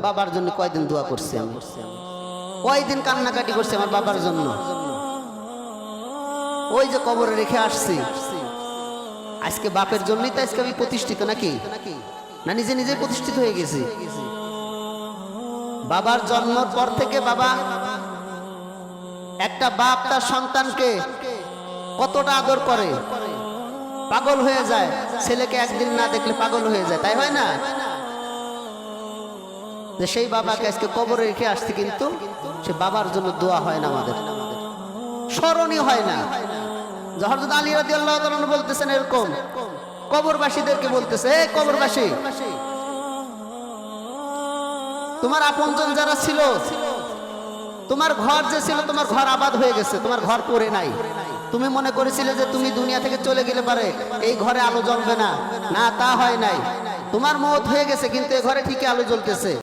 বাবার জন্য কয়দিন দোয়া করছি আমি? কয়দিন কান্নাকাটি করছি আমার বাবার জন্য? ওই যে কবরে রেখে আসছি। আজকে বাপের জন্যই তো আজকে আমি প্রতিষ্ঠিত নাকি? না, নিজে নিজে প্রতিষ্ঠিত হয়ে গেছি। বাবার জন্মের পর থেকে বাবা, একটা বাপ তার সন্তানকে কতটা আদর করে? পাগল হয়ে যায়। ছেলেকে একদিন না দেখলে পাগল হয়ে যায়। তাই হয় না? যে সেই বাবাকে আজকে কবরে রেখে আসছে কিন্তু সে বাবার জন্য দোয়া হয় না আমাদের। স্মরণই হয় না। আলী রাদিয়াল্লাহু তাআলা বলতেছেন এরকম। কবরবাসীদেরকে বলতেছে কবরবাসী, তোমার আপনজন যারা ছিল, তোমার ঘর যে ছিল, তোমার ঘর আবাদ হয়ে গেছে, তোমার ঘর পড়ে নাই। তুমি মনে করেছিলে যে তুমি দুনিয়া থেকে চলে গেলে পারে, এই ঘরে আলো জ্বলবে না। না, তা হয় নাই। তোমার মত হয়ে গেছে, কিন্তু এ ঘরে ঠিকই আলো জ্বলতেছে।